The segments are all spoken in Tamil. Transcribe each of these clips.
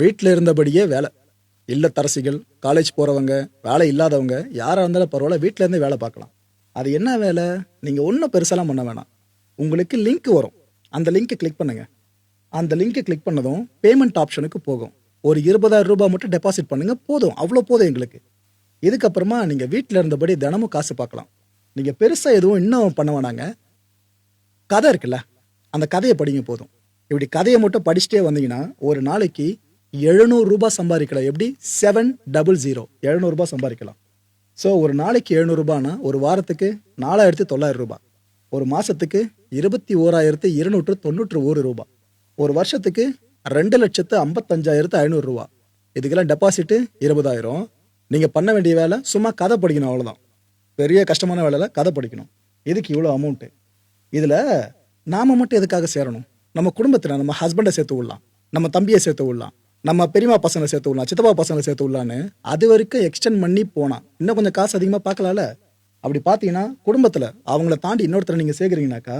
வீட்டில் இருந்தபடியே வேலை. இல்லத்தரசிகள் காலேஜ் போகிறவங்க வேலை இல்லாதவங்க யாராக இருந்தாலும் பரவாயில்ல வீட்டிலேருந்து வேலை பார்க்கலாம். அது என்ன வேலை? நீங்கள் ஒன்றும் பெருசாலாம் பண்ண வேணாம். உங்களுக்கு லிங்க் வரும். அந்த லிங்க்கை கிளிக் பண்ணுங்கள் அந்த லிங்க்கை கிளிக் பண்ணதும் பேமெண்ட் ஆப்ஷனுக்கு போகும். ஒரு இருபதாயிரம் ரூபாய் மட்டும் டெபாசிட் பண்ணுங்கள் போதும். அவ்வளோ போதும் எங்களுக்கு. இதுக்கப்புறமா நீங்கள் வீட்டில் இருந்தபடி தினமும் காசு பார்க்கலாம். நீங்கள் பெருசாக எதுவும் இன்னும் பண்ண வேணாங்க. கதை இருக்குல்ல? அந்த கதையை படிங்க போதும். இப்படி கதையை மட்டும் படிச்சுட்டே வந்தீங்கன்னா ஒரு நாளைக்கு எழுநூறு ரூபாய் சம்பாதிக்கலாம். எப்படி? செவன் டபுள் ஜீரோ எழுநூறுபா சம்பாதிக்கலாம். ஸோ ஒரு நாளைக்கு எழுநூறுபானா ஒரு வாரத்துக்கு நாலாயிரத்து தொள்ளாயிரம் ரூபாய். ஒரு மாதத்துக்கு இருபத்தி ஓராயிரத்து இருநூற்று தொண்ணூற்று ஒரு ரூபாய். ஒரு வருஷத்துக்கு ரெண்டு லட்சத்து ஐம்பத்தஞ்சாயிரத்து ஐநூறுரூவா இதுக்கெல்லாம் டெபாசிட்டு இருபதாயிரம். நீங்கள் பண்ண வேண்டிய வேலை சும்மா கதை படிக்கணும் அவ்வளோதான் பெரிய கஷ்டமான வேலையில் கதை படிக்கணும். இதுக்கு இவ்வளோ அமௌண்ட்டு இதில் நாம மட்டும் எதுக்காக சேரணும்? நம்ம குடும்பத்தில் நம்ம ஹஸ்பண்டை சேர்த்து விடலாம். நம்ம தம்பியை சேர்த்து விடலாம். நம்ம பெரியம்மா பசங்களை சேர்த்து விடலாம் சித்தப்பா பசங்களை சேர்த்து விடலான்னு அது வரைக்கும் எக்ஸ்டெண்ட் பண்ணி போனான் இன்னும் கொஞ்சம் காசு அதிகமாக பார்க்கலாம்ல? அப்படி பார்த்தீங்கன்னா குடும்பத்தில் அவங்கள தாண்டி இன்னொருத்தரை நீங்கள் சேர்க்குறீங்கனாக்கா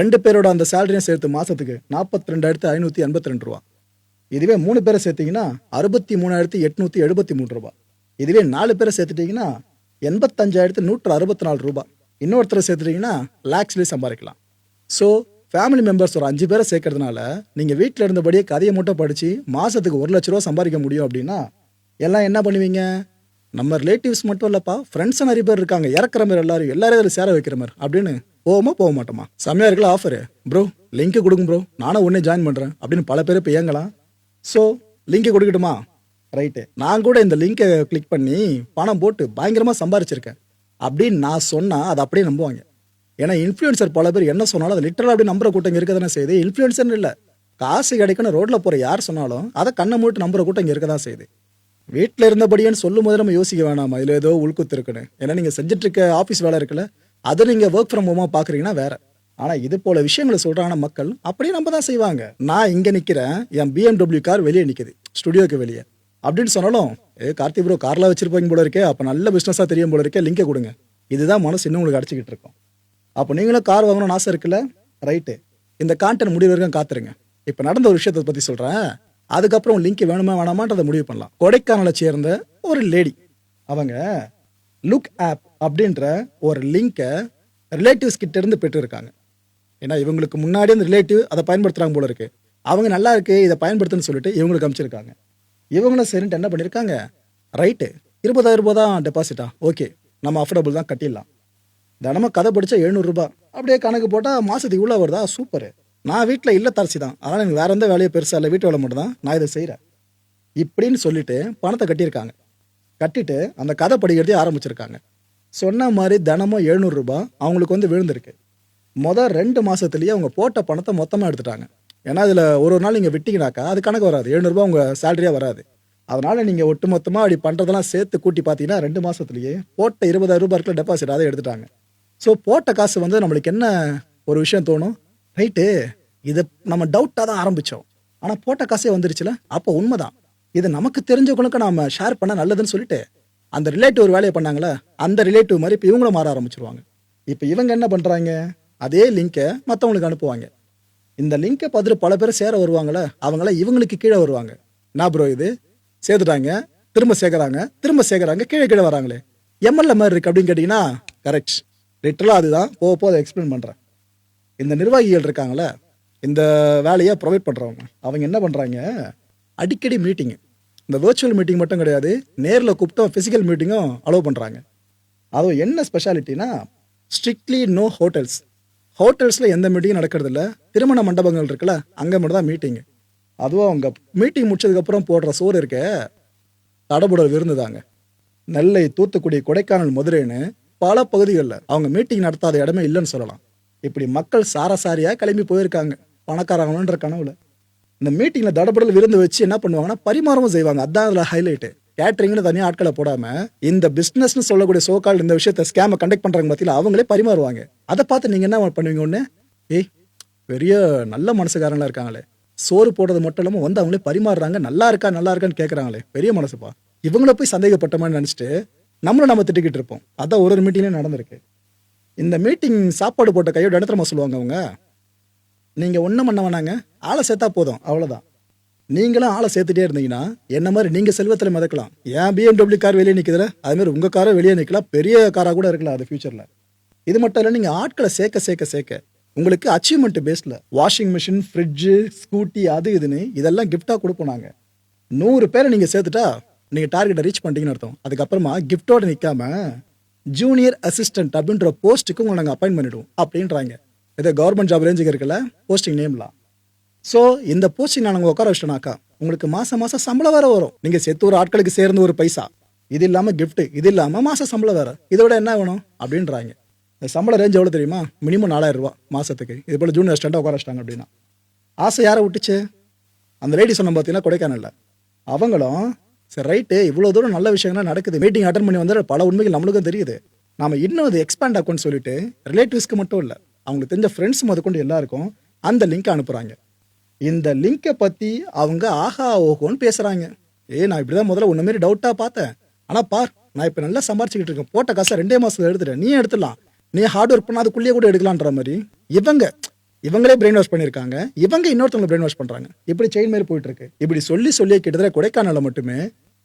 ரெண்டு பேரோட அந்த சேலரியும் சேர்த்து மாதத்துக்கு நாற்பத்தி ரெண்டாயிரத்து ஐநூற்றி எண்பத்தி ரெண்டு ரூபா. இதுவே மூணு பேரை சேர்த்தீங்கன்னா அறுபத்தி மூணாயிரத்தி எட்நூற்றி எழுபத்தி மூணு ரூபா. இதுவே நாலு பேரை சேர்த்துட்டீங்கன்னா எண்பத்தஞ்சாயிரத்து நூற்று அறுபத்தி நாலு ரூபா. இன்னொருத்தரை சேர்த்துட்டீங்கன்னா லேக்ஸ்லேயே சம்பாதிக்கலாம். ஸோ ஃபேமிலி மெம்பர்ஸ் ஒரு அஞ்சு பேரை சேர்க்கறதுனால நீங்கள் வீட்டில் இருந்தபடியே கதையை மட்டும் படித்து மாதத்துக்கு ஒரு லட்ச ரூபா சம்பாதிக்க முடியும் அப்படின்னா எல்லாம் என்ன பண்ணுவீங்க? நம்ம ரிலேட்டிவ்ஸ் மட்டும் இல்லைப்பா ஃப்ரெண்ட்ஸ் நிறைய பேர் இருக்காங்க. இறக்குற மாதிரி எல்லாரும் எல்லாரும் அதில் சேர வைக்கிற மாதிரி. அப்படின்னு போவோமா? போக மாட்டோமா? செம்மையாக இருக்கல ஆஃபரு ப்ரோ லிங்க் கொடுங்க ப்ரோ நானும் ஒன்றே ஜாயின் பண்ணுறேன் அப்படின்னு பல பேர் இப்போ இயங்கலாம். ஸோ லிங்கை கொடுக்கட்டுமா? ரைட்டு நான் கூட இந்த லிங்கை கிளிக் பண்ணி பணம் போட்டு பயங்கரமாக சம்பாரிச்சிருக்கேன். அப்படின்னு நான் சொன்னால் அதை அப்படியே நம்புவாங்க. ஏன்னா இன்ஃப்ளூயன்சர் பல பேர் என்ன சொன்னாலும் அதை லிட்டரல் அப்படி நம்புற கூட்டம் இருக்க தானே செய்யுது. இன்ஃப்ளூயன்சர்னு இல்லை. காசு கிடைக்கணும் ரோட்டில் போகிற யார் சொன்னாலும் அதை கண்ணை மூட்டு நம்புற கூட்டம் இங்கே இருக்க தான் செய்யுது. வீட்டில் இருந்தபடியேன்னு சொல்லும் போது நம்ம யோசிக்க வேணாமா. இதில் ஏதோ உள்குத்து இருக்குன்னு. ஏன்னா நீங்கள் செஞ்சிட்ருக்க ஆஃபீஸ் வேலை இருக்குல்ல அதை நீங்கள் ஒர்க் ஃப்ரம் ஹோமாக பார்க்குறீங்கன்னா வேறு. ஆனால் இது போல விஷயங்களை சொல்கிறான மக்கள் அப்படியே நம்ம தான் செய்வாங்க. நான் இங்கே நிற்கிறேன் என் பிஎம்டபிள்யூ கார் வெளியே நிற்குது ஸ்டுடியோக்கு வெளியே. அப்படின்னு சொன்னாலும் ஏ கார்த்தி ப்ரோ கார்லாம் வச்சிருப்பீங்க போல இருக்கே. அப்போ நல்ல பிஸ்னஸாக தெரியும் போல இருக்கே. லிங்கை கொடுங்க. இதுதான் மனசு இன்னும் உங்களுக்கு அடிச்சுக்கிட்டு இருக்கும். அப்போ நீங்களும் கார் வாங்கணும்னு ஆசை இருக்குல்ல? ரைட்டு இந்த கான்டென்ட் முடிவு வரைக்கும் காத்துருங்க. இப்போ நடந்த ஒரு விஷயத்தை பற்றி சொல்கிறேன் அதுக்கப்புறம் லிங்க் வேணுமா வேணாமான்றதை முடிவு பண்ணலாம். கொடைக்கானலை சேர்ந்த ஒரு லேடி அவங்க லுக் ஆப் அப்படின்ற ஒரு லிங்கை ரிலேட்டிவ்ஸ் கிட்ட இருந்து பெற்றிருக்காங்க. ஏன்னா இவங்களுக்கு முன்னாடி அந்த ரிலேட்டிவ் அதை பயன்படுத்துகிறாங்க போல இருக்கு. அவங்க நல்லா இருக்கு இதை பயன்படுத்துன்னு சொல்லிட்டு இவங்களுக்கு அமைச்சிருக்காங்க இவங்களும் சரின்ட்டு என்ன பண்ணியிருக்காங்க ரைட்டு இருபதாயிரம் ரூபாய் தான் டெபாசிட்டா ஓகே நம்ம அஃபோர்டபுள் தான் கட்டிடலாம். தினமும் கதை படித்தா எழுநூறுபா அப்படியே கணக்கு போட்டால் மாதத்துக்கு இவ்வளோ வருதா? சூப்பர் நான் வீட்டில் இல்லை தரசி தான். அதனால் எனக்கு வேற எந்த வேலையும் பெருசாக இல்லை. வீட்டு வேலை மட்டும் தான் நான் இதை செய்கிறேன் இப்படின்னு சொல்லிட்டு பணத்தை கட்டியிருக்காங்க. கட்டிட்டு அந்த கதை படிக்கிறதே ஆரம்பிச்சிருக்காங்க. சொன்ன மாதிரி தினமும் எழுநூறுபா அவங்களுக்கு வந்து விழுந்திருக்கு. மொதல் ரெண்டு மாதத்துலேயே அவங்க போட்ட பணத்தை மொத்தமாக எடுத்துட்டாங்க. ஏன்னா அதில் ஒரு ஒரு நாள் நீங்கள் விட்டிங்கனாக்கா அது கணக்கு வராது. எழுநூறுபா உங்கள் சேலரியாக வராது. அதனால் நீங்கள் ஒட்டு மொத்தமாக அப்படி பண்ணுறதெல்லாம் சேர்த்து கூட்டி பார்த்தீங்கன்னா ரெண்டு மாதத்துலேயே போட்ட இருபதாயிரம் ரூபாய் இருக்கிற டெபாசிட் அதை எடுத்துட்டாங்க. ஸோ போட்ட காசு வந்து நம்மளுக்கு என்ன ஒரு விஷயம் தோணும்? ரைட்டு இதை நம்ம டவுட்டாக தான் ஆரம்பித்தோம் ஆனால் போட்ட காசே வந்துருச்சுல? அப்போ உண்மைதான். இது நமக்கு தெரிஞ்சவங்களுக்கு நம்ம ஷேர் பண்ண நல்லதுன்னு சொல்லிட்டு அந்த ரிலேட்டிவ் ஒரு வேலையை பண்ணாங்களே அந்த ரிலேட்டிவ் மாதிரி இப்போ இவங்களும் மாற ஆரம்பிச்சிருவாங்க. இப்போ இவங்க என்ன பண்ணுறாங்க அதே லிங்கை மற்றவங்களுக்கு அனுப்புவாங்க. இந்த லிங்கை பார்த்துட்டு பல பேர் சேர வருவாங்களே அவங்கள இவங்களுக்கு கீழே வருவாங்க. நான் ப்ரோ இது? சேர்த்துட்டாங்க திரும்ப சேர்க்குறாங்க திரும்ப சேர்க்குறாங்க கீழே கீழே வராங்களே. எம்எல்ஏ மாதிரி இருக்கு அப்படின்னு கேட்டிங்கன்னா கரெக்ட் லிட்டரலாக அதுதான். போக போக அதை எக்ஸ்பிளைன் பண்ணுறேன் இந்த நிர்வாகிகள் இருக்காங்கள இந்த வேலையை ப்ரொவைட் பண்ணுறவங்க அவங்க என்ன பண்ணுறாங்க அடிக்கடி மீட்டிங்கு இந்த வேர்ச்சுவல் மீட்டிங் மட்டும் கிடையாது நேரில் கூப்பிட்டோம் ஃபிசிக்கல் மீட்டிங்கும் அலோவ் பண்ணுறாங்க அதுவும் என்ன ஸ்பெஷாலிட்டினா ஸ்ட்ரிக்ட்லி நோ ஹோட்டல்ஸ் ஹோட்டல்ஸில் எந்த மீட்டிங்கும் நடக்கிறதில்ல. திருமண மண்டபங்கள் இருக்குல்ல அங்கே மட்டும் தான் மீட்டிங்கு அதுவும் அவங்க மீட்டிங் முடிச்சதுக்கப்புறம் போடுற சோறு இருக்க தடபுடல் விருந்து தாங்க நெல்லை தூத்துக்குடி கொடைக்கானல் மதுரைன்னு பல பகுதிகளில் அவங்க மீட்டிங் நடத்தாத இடமே இல்லைன்னு சொல்லலாம். இப்படி மக்கள் சாரசாரியாக கிளம்பி போயிருக்காங்க. பணக்காரங்கன்ற கனவுல. இந்த மீட்டிங்கில் தடபுடல் விருந்து வச்சு என்ன பண்ணுவாங்கன்னா பரிமாறவும் செய்வாங்க. அதான் அதில் ஹைலைட்டு கேட்ரிங்னு தனியாக ஆட்களை போடாமல் இந்த பிஸ்னஸ்னு சொல்லக்கூடிய சோக்கால் இந்த விஷயத்த ஸ்கேமை கண்டக்ட் பண்ணுறாங்க மத்தியில் அவங்களே பரிமாறுவாங்க. அதை பார்த்து நீங்கள் என்ன பண்ணுவீங்க ஒன்று ஏய் பெரிய நல்ல மனசுக்காரங்களாக இருக்காங்களே. சோறு போடுறது மட்டும் இல்லாமல் வந்து அவங்களே பரிமாறுறாங்க. நல்லா இருக்கா நல்லா இருக்கான்னு கேட்குறாங்களே பெரிய மனசுப்பா. இவங்கள போய் சந்தேகப்பட்ட மாதிரி நினச்சிட்டு நம்மளும் நம்ம திட்டிக்கிட்டு இருப்போம். அதான் ஒரு ஒரு மீட்டிங்லேயும் நடந்திருக்கு. இந்த மீட்டிங் சாப்பாடு போட்ட கையோட இடத்துல சொல்லுவாங்க அவங்க. நீங்கள் ஒன்றும் பண்ண வேணாங்க. ஆளை சேர்த்தா போதும். அவ்வளோதான் நீங்களும் ஆளை சேர்த்துட்டே இருந்தீங்கன்னா என்ன மாதிரி நீங்கள் செல்வத்தில் மிதக்கலாம். ஏன் பிஎம்டபிள்யூ கார் வெளியே நிற்குதுல அதுமாதிரி உங்கள் காரை வெளியே நிற்கலாம் பெரிய காராக கூட இருக்கலாம் அது ஃபியூச்சரில் இது மட்டும் இல்லை நீங்கள் ஆட்களை சேர்க்க சேர்க்க சேர்க்க உங்களுக்கு அச்சீவ்மெண்ட் பேஸில் வாஷிங் மிஷின் ஃப்ரிட்ஜு ஸ்கூட்டி அது இதுன்னு இதெல்லாம் கிஃப்டாக கொடுப்போம் நாங்கள் நூறு பேரை நீங்கள் சேர்த்துட்டா நீங்கள் டார்கெட்டை ரீச் பண்ணிட்டீங்கன்னு அர்த்தம். அதுக்கப்புறமா கிஃப்டோட நிற்காம ஜூனியர் அசிஸ்டன்ட் அப்படின்ற போஸ்ட்டுக்கு உங்களை நாங்கள் அப்பாயின் பண்ணிவிடுவோம் அப்படின்றாங்க. இது கவர்மெண்ட் ஜாப் ரேஞ்சுக்கு இருக்குல்ல போஸ்டிங் நேம்லாம் ஸோ இந்த போஸ்டிங் நான் உங்க உட்கார வச்சிட்டேனாக்கா உங்களுக்கு மாதம் மாதம் சம்பளம் வேறு வரும். நீங்கள் செத்து ஒரு ஆட்களுக்கு சேர்ந்து ஒரு பைசா. இது இல்லாமல் கிஃப்ட்டு இது இல்லாமல் மாதம் சம்பளம் வேறு. இதோட என்ன வேணும்? அப்படின்றாங்க. இந்த சம்பள ரேஞ்ச் எவ்வளோ தெரியுமா? மினிமம் நாலாயிரம் ரூபா மாதத்துக்கு இது போல் ஜூனியர் அசிஸ்டண்டா உட்கார வச்சிட்டாங்க அப்படின்னா. ஆசை யாரை விட்டுச்சு? அந்த லேடி சொன்ன பார்த்தீங்கன்னா கொடைக்கானலில். அவங்களும் சரி ரைட்டு இவ்வளோ தூரம் நல்ல விஷயங்கள்லாம் நடக்குது. மீட்டிங் அட்டன் பண்ணி வந்து பல உண்மைகள் நம்மளுக்கும் தெரியுது. நாம இன்னும் அது எக்ஸ்பேண்ட் அக்கௌண்ட் சொல்லிட்டு ரிலேட்டிவ்ஸ்க்கு மட்டும் இல்லை அவங்களுக்கு தெரிஞ்ச ஃப்ரெண்ட்ஸ் முதற்கொண்டு எல்லாருக்கும் அந்த லிங்க்கை அனுப்புகிறாங்க இந்த லிங்கை பற்றி அவங்க ஆஹா ஓஹோன்னு பேசுகிறாங்க ஏ நான் இப்படி தான் முதல்ல ஒன்றுமாரி மாரி பார்த்தேன். ஆனால் பார் நான் இப்போ நல்லா சம்பாரிச்சிக்கிட்டு இருக்கேன். போட்ட காசை ரெண்டே மாதத்தில் எடுத்துட்டேன். நீ எடுத்துடலாம். நீ ஹார்ட் ஒர்க் பண்ணால் அதுக்குள்ளேயே கூட எடுக்கலான்ற மாதிரி. இவங்க இவங்களே பிரெயின் வாஷ் பண்ணியிருக்காங்க இவங்க இன்னொருத்தவங்க பிரெயின் வாஷ் பண்ணுறாங்க இப்படி செயின் மாரி போயிட்டு இருக்கு இப்படி சொல்லி சொல்லி கிட்டத்தட்ட கொடைக்கானலில் மட்டுமே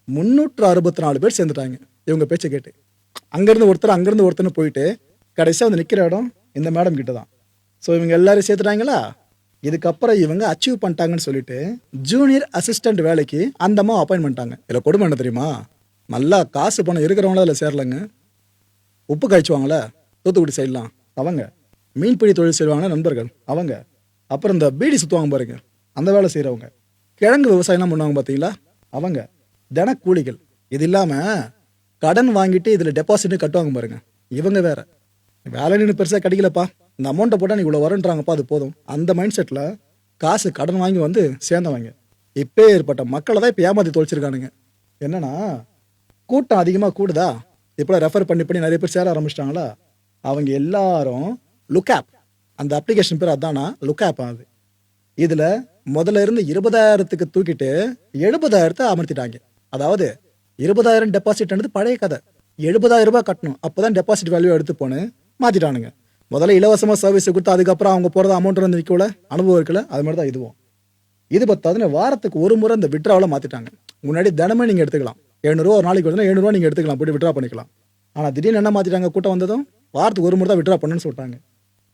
முன்னூற்று அறுபத்தி நாலு பேர் சேர்ந்துட்டாங்க. இவங்க பேச்சை கேட்டு. அங்கேருந்து ஒருத்தர் அங்கேருந்து ஒருத்தர் போயிட்டு கடைசியாக வந்து நிற்கிற இடம் இந்த மேடம் கிட்ட தான். ஸோ இவங்க எல்லாரும் சேர்த்துட்டாங்களா? இதுக்கப்புறம் இவங்க அச்சீவ் பண்ணிட்டாங்கன்னு சொல்லிட்டு ஜூனியர் அசிஸ்டன்ட் வேலைக்கு அந்த அம்மா அப்பாயின் பண்ணிட்டாங்க. இதில் கொடுமை என்ன தெரியுமா? நல்லா காசு பணம் இருக்கிறவங்களா அதில் சேரலங்க. உப்பு காய்ச்சுவாங்களே? தூத்துக்குடி சைட்லாம் அவங்க மீன்பிடி தொழில் செய்வாங்க நண்பர்கள் அவங்க. அப்புறம் இந்த பீடி சுற்றுவாங்க பாருங்க அந்த வேலை செய்கிறவங்க கிழங்கு விவசாயம்லாம் பண்ணுவாங்க பார்த்தீங்களா அவங்க. தினக்கூலிகள். இது இல்லாமல் கடன் வாங்கிட்டு இதில் டெபாசிட் கட்டுவாங்க பாருங்க. இவங்க வேற. வேலை நின்று பெருசாக கிடைக்கலப்பா. இந்த அமௌண்ட்டை போட்டால் நீ இவ்வளோ வரன்றாங்கப்பா அது போதும். அந்த மைண்ட் செட்டில் காசு கடன் வாங்கி வந்து சேர்ந்தவங்க. இப்போ ஏற்பட்ட மக்களை தான் இப்போ ஏமாத்தி தொலைச்சிருக்கானுங்க. என்னன்னா கூட்டம் அதிகமாக கூடுதா? இப்போ ரெஃபர் பண்ணி பண்ணி நிறைய பேர் சேர ஆரம்பிச்சிட்டாங்களா? அவங்க எல்லாரும் லுக் அந்த அப்ளிகேஷன் பேர் அதானா? லுக் ஆப் அது. இதில் முதல்ல இருந்து இருபதாயிரத்துக்கு தூக்கிட்டு எழுபதாயிரத்தை அமர்த்திட்டாங்க. அதாவது இருபதாயிரம் டெபாசிட்ன்றது பழைய கதை. எழுபதாயிரம் ரூபாய் கட்டணும். அப்போதான் டெபாசிட் வேல்யூ எடுத்து போன்னு மாத்திட்டானுங்க. முதல்ல இலவசமாக சர்வீஸ் கொடுத்து அதுக்கப்புறம் அவங்க போகிறத அமௌண்ட் வந்து நிற்கல அனுபவம் இருக்கல அது மாதிரி தான் இதுவும். இது பத்தாதுன்னு வாரத்துக்கு ஒரு முறை இந்த விட்ராவில் மாற்றிட்டாங்க முன்னாடி தினமே நீங்கள் எடுத்துக்கலாம். எழுநூறுவா ஒரு நாளைக்கு வந்து எழுநூறுவா நீங்கள் எடுத்துக்கலாம். போய் விட்ரா பண்ணிக்கலாம். ஆனால் திடீர்னு என்ன மாற்றிட்டாங்க கூட்டம் வந்ததும் வாரத்துக்கு ஒரு முறை தான் விட்ரா பண்ணுன்னு சொல்லிட்டாங்க.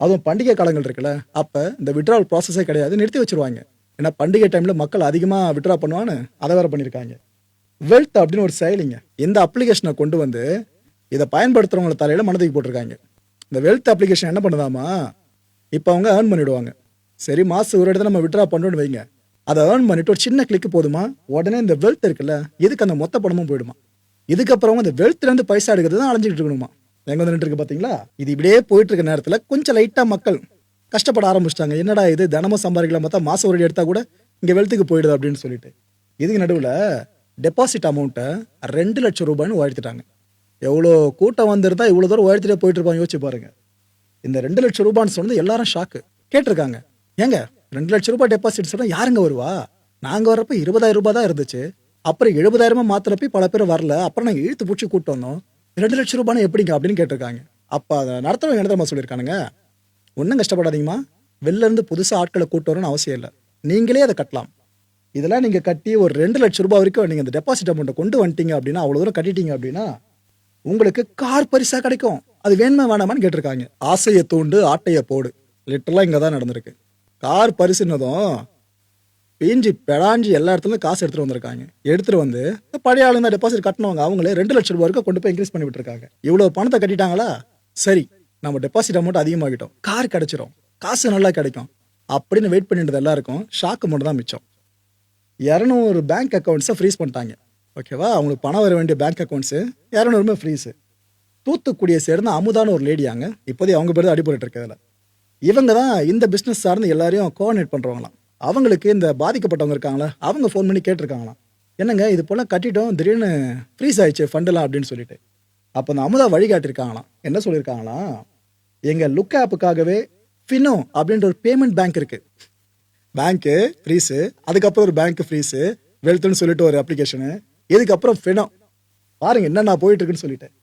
அதுவும் பண்டிகை காலங்கள் இருக்குல்ல அப்போ இந்த விட்ரால் ப்ராசஸே கிடையாது நிறுத்தி வச்சிருவாங்க. ஏன்னா பண்டிகை டைமில் மக்கள் அதிகமாக விட்ரா பண்ணுவான்னு அதை வேற பண்ணியிருக்காங்க வெல்த் அப்படின்னு ஒரு செயலிங்க. இந்த அப்ளிகேஷனை கொண்டு வந்து இதை பயன்படுத்துகிறவங்கள தலையில் மனதுக்கு போட்டிருக்காங்க. இந்த வெல்த் அப்ளிகேஷன் என்ன பண்ணுதாமா இப்போ அவங்க ஏர்ன் பண்ணிவிடுவாங்க சரி மாதம் ஒரு இடத்துல நம்ம விட்ரா பண்ணோன்னு வைங்க. அதை ஏர்ன் பண்ணிட்டு ஒரு சின்ன கிளிக்கு போதுமா? உடனே இந்த வெல்த் இருக்குல்ல இதுக்கு அந்த மொத்த பணமும் போயிடுமா? இதுக்கப்புறம் அந்த வெல்த்லேருந்து பைசா எடுக்கிறது தான் அலைஞ்சிக்கிட்டு இருக்கணுமா? எங்க வந்து இருக்கு பாத்தீங்களா? இது இப்படியே போயிட்டு இருக்க நேரத்துல கொஞ்சம் லைட்டா மக்கள் கஷ்டப்பட ஆரம்பிச்சிட்டாங்க. என்னடா இது தினமும் சம்பாதிக்கலாம் பார்த்தா மாசம் ஒரு எடுத்தால் எடுத்தா கூட இங்க வெல்த்துக்கு போயிடுது அப்படின்னு சொல்லிட்டு. இதுக்கு நடுவுல டெபாசிட் அமௌண்ட்டை ரெண்டு லட்சம் ரூபாய்னு உயர்த்திட்டாங்க. எவ்வளோ கூட்டம் வந்திருந்தா இவ்வளோ தூரம் உயர்த்திட்டே போயிட்டு இருப்பாங்க யோசிச்சு பாருங்க. இந்த ரெண்டு லட்சம் ரூபான்னு சொன்னது எல்லாரும் ஷாக்கு கேட்டிருக்காங்க. ஏங்க ரெண்டு லட்சம் ரூபாய் டெபாசிட் சொன்னால் யாருங்க வருவா? நாங்கள் வர்றப்ப இருபதாயிரம் ரூபாய் தான் இருந்துச்சு. அப்புறம் எழுபதாயிரமா மாத்திரப்பி பல பேர் வரல. அப்புறம் நாங்கள் இழுத்து பிடிச்சி கூப்பிட்டு வந்தோம். ரெண்டு லட்சம் ரூபாய் எப்படிங்க அப்படின்னு கேட்டிருக்காங்க. அப்போ அதை நடத்துறவங்க என்ன தெரியுமா சொல்லியிருக்கானுங்க? ஒன்றும் கஷ்டப்படாதீங்கம்மா. வெளிலேருந்து புதுசாக ஆட்களை கூட்டு வரணும்னு அவசியம் இல்லை. நீங்களே அதை கட்டலாம். இதெல்லாம் நீங்கள் கட்டி ஒரு ரெண்டு லட்சம் ரூபாய் வரைக்கும் நீங்கள் இந்த டெபாசிட் அமௌண்ட்டை கொண்டு வந்துட்டீங்க அப்படின்னா அவ்வளோ தூரம் கட்டிட்டீங்க அப்படின்னா உங்களுக்கு கார் பரிசாக கிடைக்கும். அது வேணுமா வேணாமான்னு கேட்டிருக்காங்க. ஆசையை தூண்டு ஆட்டையை போடு. லிட்டரலா இங்கே தான் நடந்திருக்கு. கார் பரிசுன்னதும் பீஞ்சி பெடாஞ்சி எல்லா இடத்துலையும் காசு எடுத்துட்டு வந்திருக்காங்க. எடுத்துட்டு வந்து இந்த பழைய ஆளுங்க டெபாசிட் கட்டினவங்க அவங்களே ரெண்டு லட்சம் ரூபாய் வரைக்கும் கொண்டு போய் இன்க்ரீஸ் பண்ணி விட்டுருக்காங்க. இவ்வளோ பணத்தை கட்டிட்டாங்களா? சரி நம்ம டெபாசிட் அமௌண்ட் அதிகமாகிட்டோம். கார் கிடைச்சிரும். காசு நல்லா கிடைக்கும். அப்படின்னு வெயிட் பண்ணிட்டு எல்லாருக்கும் ஷாக்கு மட்டும் தான் மிச்சம். இரநூறு பேங்க் அக்கௌண்ட்ஸை ஃப்ரீஸ் பண்ணிட்டாங்க. ஓகேவா அவங்களுக்கு பணம் வர வேண்டிய பேங்க் அக்கௌண்ட்ஸு இரநூறுமே ஃப்ரீஸு தூத்துக்குடியை சேர்ந்த அமுதான ஒரு லேடியாங்க இப்போதே அவங்க பேர் தான் அடிபட்டு இருக்கிறதுல இவங்க தான் இந்த பிஸ்னஸ் சார்ந்து எல்லாரையும் கோஆர்டினேட் பண்ணுறவங்களாம் அவங்களுக்கு இந்த பாதிக்கப்பட்டவங்க இருக்காங்களா? அவங்க ஃபோன் பண்ணி கேட்டிருக்காங்களாம். என்னங்க இது போல கட்டிட்டோம் திடீர்னு ஃப்ரீஸ் ஆயிடுச்சு ஃபண்டெல்லாம் அப்படின்னு சொல்லிட்டு. அப்போ அந்த அமுதா வழிகாட்டிருக்காங்களாம் என்ன சொல்லியிருக்காங்களாம்? எங்கள் லுக் ஆப்புக்காகவே ஃபினோ அப்படின்ற ஒரு பேமெண்ட் பேங்க் இருக்கு. பேங்க்கு ஃப்ரீஸு அதுக்கப்புறம் ஒரு பேங்க் ஃப்ரீஸு வெல்த்னு சொல்லிட்டு ஒரு அப்ளிகேஷனு இதுக்கப்புறம் ஃபினோ பாருங்க என்னென்ன போயிட்டு இருக்குன்னு சொல்லிட்டேன்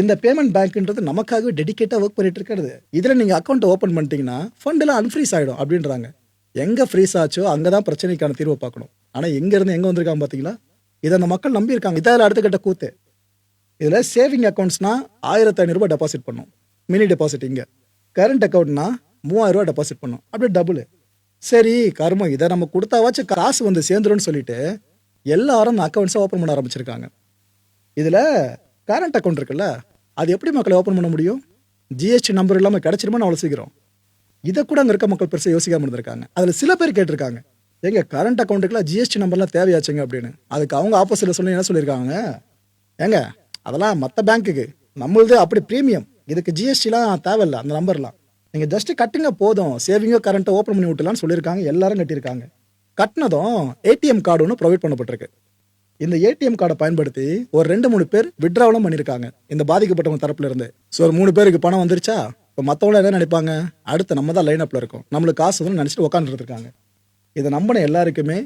இந்த பேமெண்ட் பேங்க்ன்றது நமக்காகவே டெடிகேட்டாக ஒர்க் பண்ணிட்டு இருக்கிறது. இதில் நீங்கள் அக்கௌண்ட் ஓப்பன் பண்ணிட்டீங்கன்னா ஃபண்டெல்லாம் அன்ஃப்ரீஸ் ஆகிடும் அப்படின்றாங்க. எங்கே ஃப்ரீஸ் ஆச்சோ அங்கே தான் பிரச்சனைக்கான தீர்வை பார்க்கணும். ஆனால் எங்கேருந்து எங்கே வந்திருக்காங்க பார்த்தீங்களா இதை அந்த மக்கள் நம்பியிருக்காங்க. இதில் அடுத்த கட்ட கூத்து. இதில் சேவிங் அக்கௌண்ட்ஸ்னா ஆயிரத்தி ஐநூறுரூபா டெபாசிட் பண்ணும். மினி டெபாசிட் இங்கே. கரண்ட் அக்கௌண்ட்னா மூவாயிரம் டெபாசிட் பண்ணும். அப்படியே டபுள் சரி கர்மம் இதை நம்ம கொடுத்தாவாச்சும் காசு வந்து சேர்ந்துரும்னு சொல்லிட்டு எல்லாரும் அந்த அக்கௌண்ட்ஸை ஓப்பன் பண்ண ஆரம்பிச்சிருக்காங்க. இதில் கரண்ட் அக்கௌண்ட் இருக்குல்ல அது எப்படி மக்களை ஓப்பன் பண்ண முடியும்? ஜிஎஸ்டி நம்பர் இல்லாமல் கிடச்சிருமான்னு அவ்வளோ சீக்கிரம். இதை கூட அங்கே இருக்க மக்கள் பெருசாக யோசிக்காமல் இருந்திருக்காங்க. அதில் சில பேர் கேட்டிருக்காங்க. எங்க கரண்ட் அக்கௌண்ட்டுக்குலாம் ஜிஎஸ்டி நம்பர்லாம் தேவையாச்சுங்க அப்படின்னு. அதுக்கு அவங்க ஆப்போசிட்டில் சொல்லி என்ன சொல்லியிருக்காங்க? ஏங்க அதெல்லாம் மற்ற பேங்க்குக்கு நம்மளுது அப்படி ப்ரீமியம் இதுக்கு ஜிஎஸ்டிலாம் தேவையில்ல அந்த நம்பர்லாம் நீங்கள் ஜஸ்ட் கட்டுங்க போதும். சேவிங்கோ கரண்ட்டை ஓப்பன் பண்ணி விட்டுலான்னு சொல்லியிருக்காங்க. எல்லாரும் கட்டியிருக்காங்க. கட்டினதும் ஏடிஎம் கார்டு ஒன்று ப்ரொவைட் பண்ணப்பட்டிருக்கு. இந்த ஏடிஎம் கார்டை பயன்படுத்தி ஒரு ரெண்டு மூணு பேர் விட்ராவலும் பண்ணியிருக்காங்க. இந்த பாதிக்கப்பட்டவங்க தரப்புல இருந்து. ஸோ ஒரு மூணு பேருக்கு பணம் வந்துருச்சா? இப்போ மற்றவங்கள என்ன நினைப்பாங்க? அடுத்து நம்ம தான் லைன் அப்பில் இருக்கோம். நம்மளுக்கு காசு வந்து நினச்சிட்டு உட்காந்துட்டு இதை நம்பின எல்லாருக்குமே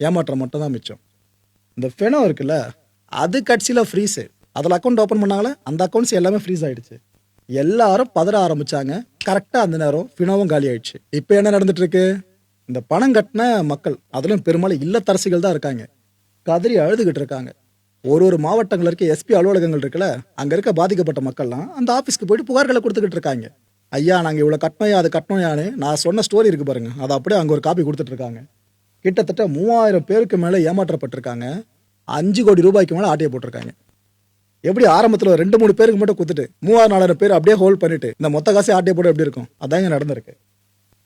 ஏமாற்றம் மட்டும் தான் மிச்சம். இந்த ஃபெனோ இருக்குல்ல அது கட்சியில் ஃப்ரீஸு அதில் அக்கௌண்ட் ஓப்பன் பண்ணாங்களே? அந்த அக்கௌண்ட்ஸ் எல்லாமே ஃப்ரீஸ் ஆகிடுச்சு எல்லாரும் பதற ஆரம்பித்தாங்க கரெக்டாக அந்த நேரம் ஃபினோவும் காலி ஆயிடுச்சு. இப்போ என்ன நடந்துட்டுருக்கு? இந்த பணம் கட்டின மக்கள் அதிலும் பெரும்பாலும் இல்லத்தரசிகள் தான் இருக்காங்க. கதறி அழுதுகிட்டு இருக்காங்க. ஒரு ஒரு மாவட்டங்கள் இருக்க எஸ்பி அலுவலகங்கள் இருக்குல்ல அங்கே இருக்க பாதிக்கப்பட்ட மக்கள்லாம் அந்த ஆஃபீஸ்க்கு போயிட்டு புகார்களை கொடுத்துக்கிட்டு இருக்காங்க. ஐயா நாங்கள் இவ்வளோ கட்டணையா அது கட்டணையான்னு நான் சொன்ன ஸ்டோரி இருக்கு பாருங்க. அதை அப்படியே அங்கே ஒரு காப்பி கொடுத்துட்டு இருக்காங்க. கிட்டத்தட்ட மூவாயிரம் பேருக்கு மேலே ஏமாற்றப்பட்டிருக்காங்க. அஞ்சு கோடி ரூபாய்க்கு மேலே ஆட்டிய போட்டிருக்காங்க. எப்படி ஆரம்பத்தில் ரெண்டு மூணு பேருக்கு மட்டும் கொடுத்துட்டு மூவாயிரம் நாலாயிரம் பேர் அப்படியே ஹோல்ட் பண்ணிட்டு இந்த மொத்த காசை ஆட்டிய போட்டு எப்படி இருக்கும்? அதாங்க நடந்திருக்கு.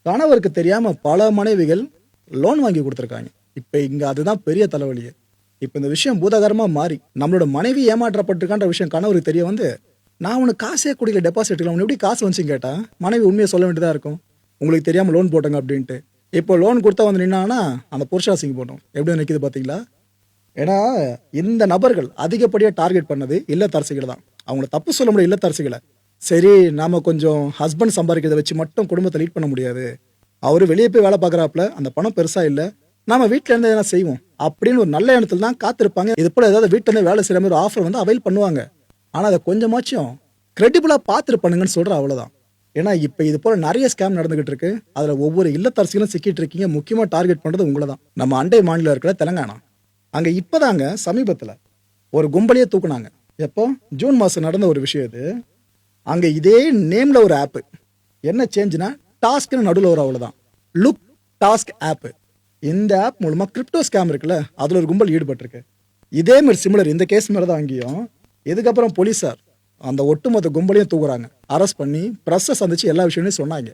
கணவருக்கு தெரியாம பல மனைவிகள் லோன் வாங்கி கொடுத்துருக்காங்க. இப்போ இங்க அதுதான் பெரிய தலைவலியே. இப்போ இந்த விஷயம் பூதாகரமாக மாறி நம்மளோட மனைவி ஏமாற்றப்பட்டிருக்கான்ற விஷயம் கணவருக்கு தெரிய வந்து நான் உனக்கு காசே குடிக்கல டெபாசிட் இல்லை உனக்கு எப்படி காசு வந்துச்சுன்னு கேட்டால் மனைவி உண்மையை சொல்ல வேண்டியதாக இருக்கும். உங்களுக்கு தெரியாமல் லோன் போட்டங்க அப்படின்ட்டு. இப்போ லோன் கொடுத்தா வந்து நின்னாங்கன்னா அந்த புருஷாசிங்க போட்டோம். எப்படி நிற்கிது பார்த்தீங்களா ஏன்னா இந்த நபர்கள் அதிகப்படியாக டார்கெட் பண்ணது இல்லத்தரசிகள் தான். அவங்கள தப்பு சொல்ல முடியும் இல்லத்தரசிகளை. சரி நாம கொஞ்சம் ஹஸ்பண்ட் சம்பாதிக்கிறத வச்சு மட்டும் குடும்பத்தை லீட் பண்ண முடியாது. அவர் வெளியே போய் வேலை பார்க்குறாப்புல அந்த பணம் பெருசாக இல்லை. நம்ம வீட்டில இருந்து எதனா செய்வோம். அப்படின்னு ஒரு நல்ல இடத்துல தான் காத்திருப்பாங்க. இது போல ஏதாவது வீட்டில இருந்து வேலை செய்யற மாதிரி ஆஃபர் வந்து அவைல் பண்ணுவாங்க. ஆனா அதை கொஞ்சமாச்சும் கிரெடிபிளா பார்த்துட்டு பண்ணுங்கன்னு சொல்ற அவ்வளவுதான். ஏன்னா இப்போ இது போல நிறைய ஸ்கேம் நடந்துகிட்டு இருக்கு. அதில் ஒவ்வொரு இல்லத்தரசிகளும் சிக்கிட்டு இருக்கீங்க. முக்கியமாக டார்கெட் பண்ணுறது உங்களை தான் நம்ம அண்டை மாநிலம் இருக்கிற தெலங்கானா. அங்கே இப்போதாங்க சமீபத்தில் ஒரு கும்பலையே தூக்குனாங்க. எப்போ? ஜூன் மாதம் நடந்த ஒரு விஷயம் இது. அங்கே இதே நேம்ல ஒரு ஆப்பு என்ன சேஞ்சுனா டாஸ்க்னு நடுவில் ஒரு அவ்வளோதான் லுக் டாஸ்க் ஆப்பு இந்த ஆப் மூலமா கிரிப்டோ ஸ்கேம் இருக்குல்ல அதுல ஒரு கும்பல் ஈடுபட்டிருக்கு. இதே மாதிரி சிமிலர் இந்த கேஸ் மாதிரி தான் அங்கேயும். இதுக்கப்புறம் போலீஸார் அந்த ஒட்டுமொத்த கும்பலையும் தூக்குறாங்க. அரெஸ்ட் பண்ணி ப்ரெஸ்ஸை சந்திச்சு எல்லா விஷயமே சொன்னாங்க.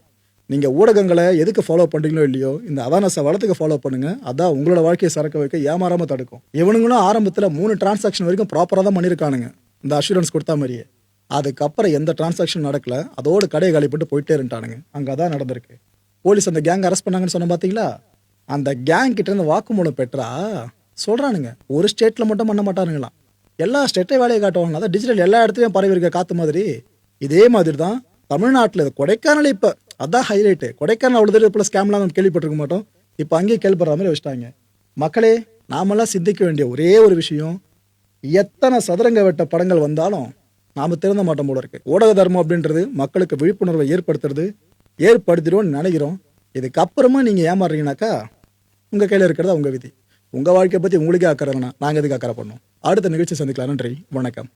நீங்க ஊடகங்களை எதுக்கு ஃபாலோ பண்றீங்களோ இல்லையோ இந்த அவேர்னஸை வளத்துக்கு ஃபாலோ பண்ணுங்க. அதான் உங்களோட வாழ்க்கையை சரக்க வைக்க ஏமாறாம தடுக்கும். இவனுங்களும் ஆரம்பத்தில் மூணு டிரான்சாக்ஷன் வரைக்கும் ப்ராப்பராக தான் பண்ணியிருக்கானுங்க. இந்த அஷூரன்ஸ் கொடுத்தா மாதிரியே. அதுக்கப்புறம் எந்த டிரான்சாக்ஷன் நடக்கல அதோடு கடையை காலிப்பட்டு போயிட்டே இருந்துட்டானுங்க. அங்கே அதான் நடந்திருக்கு. போலீஸ் அந்த கேங் அரெஸ்ட் பண்ணாங்கன்னு சொன்ன பார்த்தீங்களா அந்த கேங் கிட்ட இருந்து வாக்குமூலம் பெற்றா சொல்றானுங்க. ஒரு ஸ்டேட்ல மட்டும் பண்ண மாட்டானுங்களாம். எல்லா ஸ்டேட்டையும் வேலையை காட்டுவாங்க. அதான் டிஜிட்டல் எல்லா இடத்துலையும் பரவி இருக்க காத்து மாதிரி. இதே மாதிரி தான் தமிழ்நாட்டில் கொடைக்கானல் இப்போ. அதான் ஹைலைட்டு கொடைக்கானல் அவ்வளோ தூரம் இப்போ ஸ்கேம்லாம் நம்ம கேள்விப்பட்டிருக்க மாட்டோம். இப்போ அங்கேயே கேள்விப்படுற மாதிரி வச்சுட்டாங்க. மக்களே நாமெல்லாம் சிந்திக்க வேண்டிய ஒரே ஒரு விஷயம். எத்தனை சதுரங்க வெட்ட படங்கள் வந்தாலும் நாம் திறந்த மாட்டோம் போல இருக்கு. ஊடக தர்மம் அப்படின்றது மக்களுக்கு விழிப்புணர்வை ஏற்படுத்துறது. ஏற்படுத்திடும்னு நினைக்கிறோம். இதுக்கப்புறமா நீங்கள் ஏமாறுறீங்கனாக்கா உங்க கையில இருக்கிறதா உங்கள் விதி. உங்க வாழ்க்கையை பத்தி உங்களுக்கே அக்கறை வேணாம் நாங்க எதுக்கு அக்கறை பண்ணோம் அடுத்த நிகழ்ச்சி சந்திக்கலாம். நன்றி. வணக்கம்.